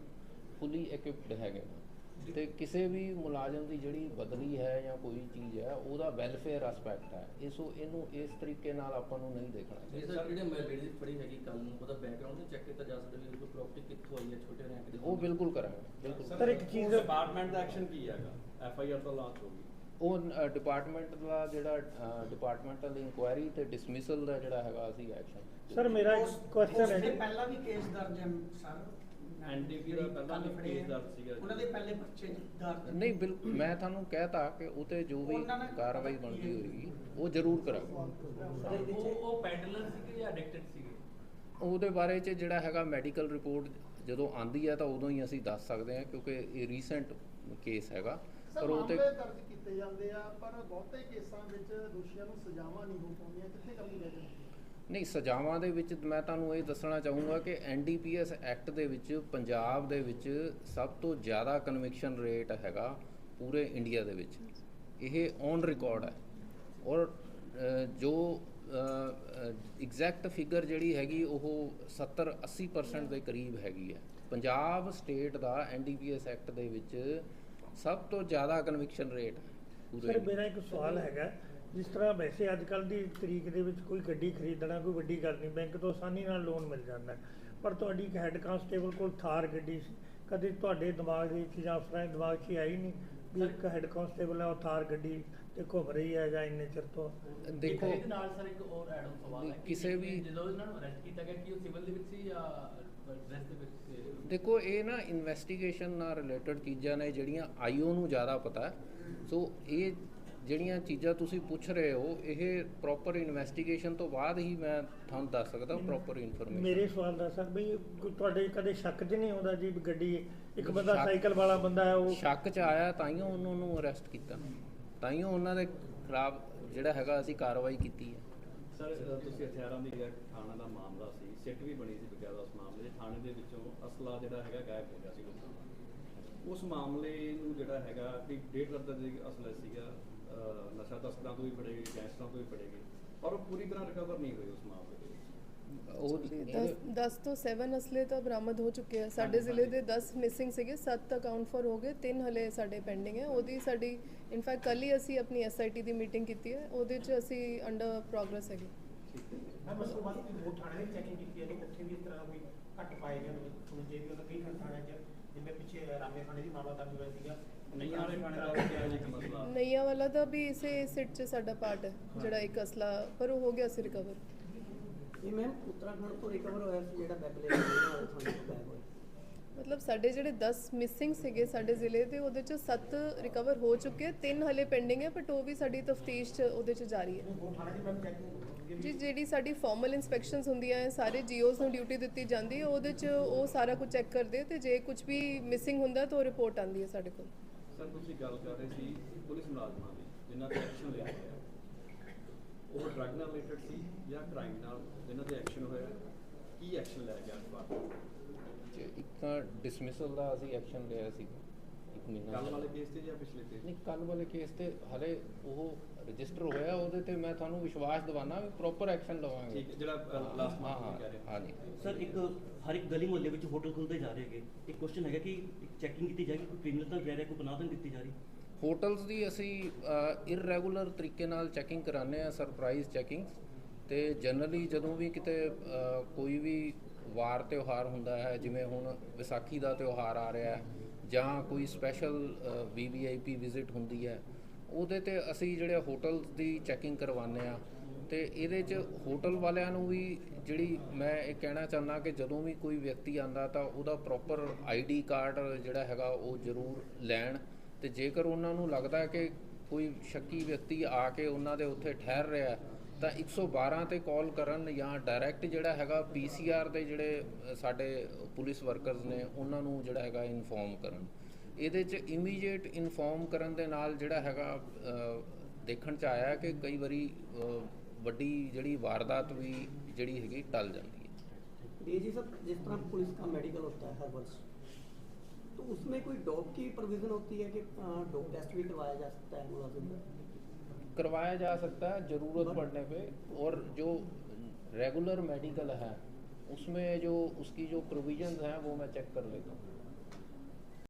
ਫੁੱਲੀ ਇਕਵਿਪਡ ਹੈਗੇ ਹਾਂ। ਤੇ ਕਿਸੇ ਵੀ ਮੁਲਾਜ਼ਮ ਦੀ ਜਿਹੜੀ ਬਦਲੀ ਹੈ ਜਾਂ ਕੋਈ ਚੀਜ਼ ਹੈ ਉਹਦਾ ਵੈਲਫੇਅਰ ਐਸਪੈਕਟ ਹੈ। ਇਸੋ ਇਹਨੂੰ ਇਸ ਤਰੀਕੇ ਨਾਲ ਆਪਾਂ ਨੂੰ ਨਹੀਂ ਦੇਖਣਾ ਜੀ ਚਾਹੀਦਾ ਸਰ ਜਿਹੜੇ ਮੈਂ ਲੇਡੀਜ਼ ਪੜੀ ਹੈਗੀ ਕੱਲ ਨੂੰ ਉਹਦਾ ਬੈਕਗ੍ਰਾਉਂਡ ਤੇ ਚੈੱਕ ਕੀਤਾ ਜਾ ਸਕਦਾ ਵੀ ਉਹ ਪ੍ਰਾਪਰਟੀ ਕਿੱਥੋਂ ਆਈ ਹੈ ਛੋਟੇ ਰੈਂਕ ਦੀ ਉਹ ਬਿਲਕੁਲ ਕਰਾਂਗੇ ਬਿਲਕੁਲ ਸਰ, ਇੱਕ ਚੀਜ਼- ਡਿਪਾਰਟਮੈਂਟ ਦਾ ਐਕਸ਼ਨ ਕੀ ਹੈਗਾ? ਐਫ ਆਈ ਆਰ ਤਾਂ ਲਾਂਚ ਹੋ ਗਈ। ਉਹ ਡਿਪਾਰਟਮੈਂਟ ਦਾ ਜਿਹੜਾ ਡਿਪਾਰਟਮੈਂਟਲ ਇਨਕੁਆਇਰੀ ਤੇ ਡਿਸਮਿਸਲ ਦਾ ਜਿਹੜਾ ਹੈਗਾ ਅਸੀਂ ਐਕਸ਼ਨ ਸਰ ਮੇਰਾ ਇੱਕ ਕੁਐਸਚਨ ਹੈ ਪਹਿਲਾਂ ਵੀ ਕੇਸ ਦਰਜ ਹੈ ਸਰ? NDP ਦਾ ਪਹਿਲਾਂ ਵੀ ਫੜੇ case ਹੈ, ਦਰਜ ਸੀਗਾ ਜੀ। ਉਹਨਾਂ ਦੇ ਪਹਿਲੇ ਪਰਚੇ ਦਰਜ ਨਹੀਂ ਬਿਲਕੁਲ ਮੈਂ ਤੁਹਾਨੂੰ ਕਹਿਤਾ ਕਿ ਉਹ ਤੇ ਜੋ ਵੀ ਕਾਰਵਾਈ ਬਣਦੀ ਹੋਏਗੀ ਉਹ ਜ਼ਰੂਰ ਕਰਾਂਗੇ ਉਹ ਉਹ ਪੈਡਲਰ ਸੀਗੇ ਜਾਂ ਐਡਿਕਟਡ ਸੀਗੇ? ਉਹਦੇ ਬਾਰੇ ਚ ਜਿਹੜਾ ਹੈਗਾ ਮੈਡੀਕਲ ਰਿਪੋਰਟ ਜਦੋਂ ਆਂਦੀ ਹੈ ਤਾਂ ਉਦੋਂ ਹੀ ਅਸੀਂ ਦੱਸ ਸਕਦੇ ਹਾਂ ਕਿਉਂਕਿ ਇਹ ਰੀਸੈਂਟ ਕੇਸ ਹੈਗਾ। ਪਰ ਉਹ ਤੇ ਦਰਜ ਕੀਤੇ ਜਾਂਦੇ ਆ ਪਰ ਬਹੁਤੇ ਕੇਸਾਂ ਵਿੱਚ ਦੋਸ਼ੀਆਂ ਨੂੰ ਸਜ਼ਾਵਾਂ ਨਹੀਂ ਹੋ ਪਾਉਂਦੀਆਂ ਕਿੱਥੇ ਕਮੀ ਰਹਿ ਜਾਂਦੀ ਹੈ? ਨਹੀਂ ਸਜ਼ਾਵਾਂ ਦੇ ਵਿੱਚ ਮੈਂ ਤੁਹਾਨੂੰ ਇਹ ਦੱਸਣਾ ਚਾਹੂੰਗਾ ਕਿ ਐਨਡੀਪੀਐਸ ਐਕਟ ਦੇ ਵਿੱਚ ਪੰਜਾਬ ਦੇ ਵਿੱਚ ਸਭ ਤੋਂ ਜ਼ਿਆਦਾ ਕਨਵਿਕਸ਼ਨ ਰੇਟ ਹੈਗਾ ਪੂਰੇ ਇੰਡੀਆ ਦੇ ਵਿੱਚ। ਇਹ ਔਨ ਰਿਕਾਰਡ ਹੈ। ਔਰ ਜੋ ਐਗਜ਼ੈਕਟ ਫਿਗਰ ਜਿਹੜੀ ਹੈਗੀ ਉਹ 70 80% ਦੇ ਕਰੀਬ ਹੈਗੀ ਹੈ। ਪੰਜਾਬ ਸਟੇਟ ਦਾ ਐਨਡੀਪੀਐਸ ਐਕਟ ਦੇ ਵਿੱਚ ਸਭ ਤੋਂ ਜ਼ਿਆਦਾ ਕਨਵਿਕਸ਼ਨ ਰੇਟ ਹੈ ਸਰ ਮੇਰਾ ਇੱਕ ਸਵਾਲ ਹੈਗਾ। ਜਿਸ ਤਰ੍ਹਾਂ ਵੈਸੇ ਅੱਜ ਕੱਲ ਦੀ ਤਰੀਕ ਦੇ ਵਿੱਚ ਕੋਈ ਗੱਡੀ ਖਰੀਦਣਾ ਕੋਈ ਵੱਡੀ ਗੱਲ ਨਹੀਂ ਬੈਂਕ ਤੋਂ ਆਸਾਨੀ ਨਾਲ ਲੋਨ ਮਿਲ ਜਾਂਦਾ ਹੈ। ਪਰ ਤੁਹਾਡੀ ਇੱਕ ਹੈੱਡ ਕਾਂਸਟੇਬਲ ਕੋਲ ਥਾਰ ਗੱਡੀ ਸੀ ਕਦੇ ਤੁਹਾਡੇ ਦਿਮਾਗ ਦੇ ਵਿੱਚ ਜਾਂ ਫਰਾਂ ਦਿਮਾਗ 'ਚ ਆਈ ਨਹੀਂ ਵੀ ਇੱਕ ਹੈੱਡ ਕਾਂਸਟੇਬਲ ਹੈ ਉਹ ਥਾਰ ਗੱਡੀ ਤੇ ਘੁੰਮ ਰਹੀ ਹੈ ਜਾਂ ਇੰਨੇ ਚਿਰ ਤੋਂ? ਦੇਖੋ ਇਹਦੇ ਨਾਲ ਸਰ ਇੱਕ ਹੋਰ ਐਡ ਆਨ ਸਵਾਲ ਹੈ ਕਿਸੇ ਵੀ- ਜਦੋਂ ਇਹਨਾਂ ਨੂੰ ਅਰੈਸਟ ਕੀਤਾ ਗਿਆ ਕਿ ਉਹ ਸਿਵਲ ਦੇ ਵਿੱਚ ਸੀ ਜਾਂ ਡਰੈਸ ਦੇ ਵਿੱਚ ਸੀ? ਦੇਖੋ ਇਹ ਨਾ ਇਨਵੈਸਟੀਗੇਸ਼ਨ ਨਾਲ ਰਿਲੇਟਡ ਚੀਜ਼ਾਂ ਨੇ ਜਿਹੜੀਆਂ ਆਈਓ ਨੂੰ ਜ਼ਿਆਦਾ ਪਤਾ ਹੈ। ਸੋ ਇਹ ਜਿਹੜੀਆਂ ਚੀਜ਼ਾਂ ਤੁਸੀਂ ਪੁੱਛ ਰਹੇ ਹੋ ਇਹ ਪ੍ਰੋਪਰ ਇਨਵੈਸਟੀਗੇਸ਼ਨ ਤੋਂ ਬਾਅਦ ਹੀ ਮੈਂ ਤੁਹਾਨੂੰ ਦੱਸ ਸਕਦਾ ਪ੍ਰੋਪਰ ਇਨਫੋਰਮੇਸ਼ਨ ਮੇਰੇ ਸਵਾਲ ਦਾ ਸਰ ਵੀ ਕੋਈ ਤੁਹਾਡੇ ਕਦੇ ਸ਼ੱਕ 'ਚ ਨਹੀਂ ਆਉਂਦਾ ਜੀ ਗੱਡੀ ਇੱਕ ਬੰਦਾ ਸਾਈਕਲ ਵਾਲਾ ਬੰਦਾ ਹੈ ਉਹ? ਸ਼ੱਕ ਚ ਆਇਆ ਤਾਈਓ ਉਹਨਾਂ ਨੂੰ ਅਰੈਸਟ ਕੀਤਾ। ਤਾਈਓ ਉਹਨਾਂ ਦੇ ਖਿਲਾਫ ਜਿਹੜਾ ਹੈਗਾ ਅਸੀਂ ਕਾਰਵਾਈ ਕੀਤੀ ਹੈ। ਸਰ ਤੁਸੀਂ ਹਥਿਆਰਾਂ ਦੀ ਥਾਣਾ ਦਾ ਮਾਮਲਾ ਸੀ ਸਿੱਟ ਵੀ ਬਣੀ ਸੀ ਬਕਾਇਦਾ ਉਸ ਮਾਮਲੇ ਥਾਣੇ ਦੇ ਵਿੱਚੋਂ ਅਸਲਾ ਜਿਹੜਾ ਹੈਗਾ ਗਾਇਬ ਹੋ ਗਿਆ ਸੀ ਲੋਕਾਂ ਦਾ। ਉਸ ਮਾਮਲੇ ਨੂੰ ਜਿਹੜਾ ਹੈਗਾ ਕਿ ਡੇਢ ਰੁਪਏ ਦੇ ਅਸਲਾ ਸੀਗਾ ਨਸ਼ਾ ਤਸਕਰਾਂ ਤੋਂ ਵੀ ਫੜੇ ਗਏ ਗੈਂਗਸਟਰਾਂ ਤੋਂ ਵੀ ਫੜੇ ਗਏ ਪਰ ਉਹ ਪੂਰੀ ਤਰ੍ਹਾਂ ਰਿਕਵਰ ਨਹੀਂ ਹੋਏ ਉਸ ਮਾਮਲੇ ਦੇ ਵਿੱਚ। ਉਹ 10 ਤੋਂ 7 ਅਸਲੇ ਤਾਂ ਬਰਾਮਦ ਹੋ ਚੁੱਕੇ ਆ। ਸਾਡੇ ਜ਼ਿਲ੍ਹੇ ਦੇ 10 ਮਿਸਿੰਗ ਸੀਗੇ 7 ਅਕਾਊਂਟ ਫॉर ਹੋ ਗਏ ਤਿੰਨ ਹਲੇ ਸਾਡੇ ਪੈਂਡਿੰਗ ਹੈ। ਉਹਦੀ ਸਾਡੀ ਇਨਫੈਕਟ ਕੱਲ ਹੀ ਅਸੀਂ ਆਪਣੀ ਐਸਆਈਟੀ ਦੀ ਮੀਟਿੰਗ ਕੀਤੀ ਹੈ। ਉਹਦੇ 'ਚ ਅਸੀਂ ਅੰਡਰ ਪ੍ਰੋਗਰੈਸ ਹੈਗੇ। ਮੈਂ ਉਸ ਤੋਂ ਬਾਅਦ ਵੀ ਵੋਟ ਥਾਣੇ ਦੀ ਚੈਕਿੰਗ ਕੀਤੀ ਹੈ ਤੇ ਉੱਥੇ ਵੀ ਇਸ ਤਰ੍ਹਾਂ ਕੋਈ ਘੱਟ ਪਾਏ ਗਏ ਨੇ? ਹੁਣ ਜੇ ਵੀ ਉਹਨਾਂ ਕਈ ਥਾਣਿਆਂ 'ਚ ਜਿਵੇਂ ਪਿੱਛੇ ਰਾਮੇ ਥਾਣੇ ਦੀ ਮਾਮਲਾ ਦਰਜ ਹੋਇਆ ਸੀਗਾ ਨਹੀਂ ਵਾਲੇ ਥਾਣੇ ਦਾ ਕਿਹਾ ਜੀ ਮਸਲਾ? ਨਈਆਂ ਵਾਲਾ ਦਾ ਵੀ ਇਸੇ ਸਿਟ 'ਚ ਸਾਡਾ ਪਾਰਟ ਹੈ ਜਿਹੜਾ ਇੱਕ ਅਸਲਾ ਪਰ ਉਹ ਹੋ ਗਿਆ ਸੀ ਰਿਕਵਰ ਇਹ ਮੈਮ ਉੱਤਰਾਖੰਡ ਤੋਂ ਰਿਕਵਰ ਹੋਇਆ ਸੀ ਜਿਹੜਾ ਬੈਬਲੇ ਨਾਲ ਥਾਣੇ ਤੋਂ ਗਾਇਬ ਹੋਇਆ। ਮਤਲਬ ਸਾਡੇ ਜਿਹੜੇ 10 ਮਿਸਿੰਗ ਸੀਗੇ ਸਾਡੇ ਜ਼ਿਲ੍ਹੇ ਦੇ ਉਹਦੇ 'ਚ 7 ਰਿਕਵਰ ਹੋ ਚੁੱਕੇ ਤਿੰਨ ਹਲੇ ਪੈਂਡਿੰਗ ਹੈ ਬਟ ਉਹ ਵੀ ਸਾਡੀ ਤਫਤੀਸ਼ 'ਚ ਉਹਦੇ 'ਚ ਜਾਰੀ ਹੈ। ਦੀ ਜੀ ਜਿਹੜੀ ਸਾਡੀ ਫਾਰਮਲ ਇਨਸਪੈਕਸ਼ਨਸ ਹੁੰਦੀਆਂ ਹੈ ਸਾਰੇ ਜੀਓਜ਼ ਨੂੰ ਡਿਊਟੀ ਦਿੱਤੀ ਜਾਂਦੀ ਹੈ ਉਹਦੇ 'ਚ ਉਹ ਸਾਰਾ ਕੁਝ ਚੈੱਕ ਕਰਦੇ ਤੇ ਜੇ ਕੁਝ ਵੀ ਮਿਸਿੰਗ ਹੁੰਦਾ ਤਾਂ ਉਹ ਰਿਪੋਰਟ ਆਉਂਦੀ ਹੈ ਸਾਡੇ ਕੋਲ। ਸਰ ਤੁਸੀਂ ਗੱਲ ਕਰ ਰਹੇ ਸੀ ਪੁਲਿਸ ਮੁਲਾਜ਼ਮਾਂ ਦੀ ਜਿਨ੍ਹਾਂ ਤੇ ਐਕਸ਼ਨ ਲਿਆ ਗਿਆ ਉਹ ਡਰੱਗ ਨਾਲ ਰਿਲੇਟਡ ਸੀ ਜਾਂ ਕ੍ਰਾਈਮ ਨਾਲ ਜਿਨ੍ਹਾਂ ਤੇ ਐਕਸ਼ਨ ਹੋਇਆ ਕੀ ਐਕਸ਼ਨ ਲਿਆ ਗਿਆ ਡਿਪਾਰਟਮੈਂਟ ਚ ਇੱਕ ਤਾਂ ਡਿਸਮਿਸਲ ਦਾ ਅਸੀਂ ਐਕਸ਼ਨ ਲਿਆ ਸੀ ਇੱਕ ਮਹੀਨਾ ਕੱਲ। ਵਾਲੇ ਕੇਸ ਤੇ ਜਾਂ ਪਿਛਲੇ ਤੇ ਨਹੀਂ ਕੱਲ ਵਾਲੇ ਕੇਸ ਤੇ ਹਲੇ ਉਹ ਰਜਿਸਟਰ ਹੋਇਆ ਉਹਦੇ ਤੇ ਮੈਂ ਤੁਹਾਨੂੰ ਵਿਸ਼ਵਾਸ ਦਿਵਾਨਾ ਵੀ ਪ੍ਰੋਪਰ ਐਕਸ਼ਨ ਲਵਾਂਗੇ। ਠੀਕ ਹੈ, ਜਿਹੜਾ ਲਾਸਟ ਹਾਂ ਮੰਥ ਕਹਿ ਰਹੇ ਹਾਂ। ਹਾਂਜੀ। ਸਰ ਇੱਕ ਹਰ ਇੱਕ ਗਲੀ ਮੁਹੱਲੇ ਵਿੱਚ ਹੋਟਲ ਖੁੱਲਦੇ ਜਾ ਰਹੇ ਹੈਗੇ। ਇੱਕ ਕੁਐਸਚਨ ਹੈਗਾ ਕਿ ਚੈਕਿੰਗ ਕੀਤੀ ਜਾਏਗੀ ਕੋਈ ਕ੍ਰਿਮੀਨਲ ਤਾਂ ਰਹਿ ਰਿਹਾ ਕੋਈ ਨਹੀਂ ਦਿੱਤੀ ਜਾ ਰਹੀ? ਹੋਟਲਸ ਦੀ ਅਸੀਂ ਇਰਰੈਗੂਲਰ ਤਰੀਕੇ ਨਾਲ ਚੈਕਿੰਗ ਕਰਾਉਂਦੇ ਆ ਸਰਪ੍ਰਾਈਜ਼ ਚੈਕਿੰਗ ਤੇ ਜਨਰਲੀ ਜਦੋਂ ਵੀ ਕਿਤੇ ਕੋਈ ਵੀ ਵਾਰ ਤਿਉਹਾਰ ਹੁੰਦਾ ਹੈ ਜਿਵੇਂ ਹੁਣ ਵਿਸਾਖੀ ਦਾ ਤਿਉਹਾਰ ਆ ਰਿਹਾ ਹੈ ਜਾਂ ਕੋਈ ਸਪੈਸ਼ਲ ਵੀਵੀਆਈਪੀ ਵਿਜ਼ਿਟ ਹੁੰਦੀ ਹੈ ਉਹਦੇ ਤੇ ਅਸੀਂ ਜਿਹੜੇ ਹੋਟਲ ਦੀ ਚੈਕਿੰਗ ਕਰਵਾਉਂਦੇ ਆ ਤੇ ਇਹਦੇ 'ਚ ਹੋਟਲ ਵਾਲਿਆਂ ਨੂੰ ਵੀ ਜਿਹੜੀ ਮੈਂ ਇਹ ਕਹਿਣਾ ਚਾਹੁੰਦਾ ਕਿ ਜਦੋਂ ਵੀ ਕੋਈ ਵਿਅਕਤੀ ਆਂਦਾ ਤਾਂ ਉਹਦਾ ਪ੍ਰੋਪਰ ਆਈਡੀ ਕਾਰਡ ਜਿਹੜਾ ਹੈਗਾ ਉਹ ਜ਼ਰੂਰ ਲੈਣ ਤੇ ਜੇਕਰ ਉਹਨਾਂ ਨੂੰ ਲੱਗਦਾ ਕਿ ਕੋਈ ਸ਼ੱਕੀ ਵਿਅਕਤੀ ਆ ਕੇ ਉਹਨਾਂ ਦੇ ਉੱਥੇ ਠਹਿਰ ਰਿਹਾ ਹੈ, ਤਾਂ 112 ਤੇ ਕਾਲ ਕਰਨ ਜਾਂ ਡਾਇਰੈਕਟ ਜਿਹੜਾ ਹੈਗਾ ਪੀਸੀਆਰ ਦੇ ਜਿਹੜੇ ਸਾਡੇ ਪੁਲਿਸ ਵਰਕਰਸ ਨੇ ਉਹਨਾਂ ਨੂੰ ਜਿਹੜਾ ਹੈਗਾ ਇਨਫੋਰਮ ਕਰਨ। ਇਹਦੇ 'ਚ ਇਮੀਡੀਏਟ ਇਨਫੋਰਮ ਕਰਨ ਦੇ ਨਾਲ ਜਿਹੜਾ ਹੈਗਾ ਅ, ਦੇਖਣ 'ਚ ਆਇਆ ਕਿ ਕਈ ਵਾਰੀ ਅ, ਵੱਡੀ ਜਿਹੜੀ ਵਾਰਦਾਤ ਵੀ ਜਿਹੜੀ ਹੈਗੀ ਟਲ ਜਾਂਦੀ ਹੈ डीजी साहब जिस तरह पुलिस का मेडिकल होता है हर वर्ष तो उसमें कोई डॉग की प्रोविजन होती है कि डॉग टेस्ट भी करवाया जा सकता है मुलाजिम का करवाया जा सकता है ज़रूरत पड़ने पे और जो रेगुलर मेडिकल है उसमें जो उसकी जो प्रोविजंस हैं वो मैं चेक कर लेता हूँ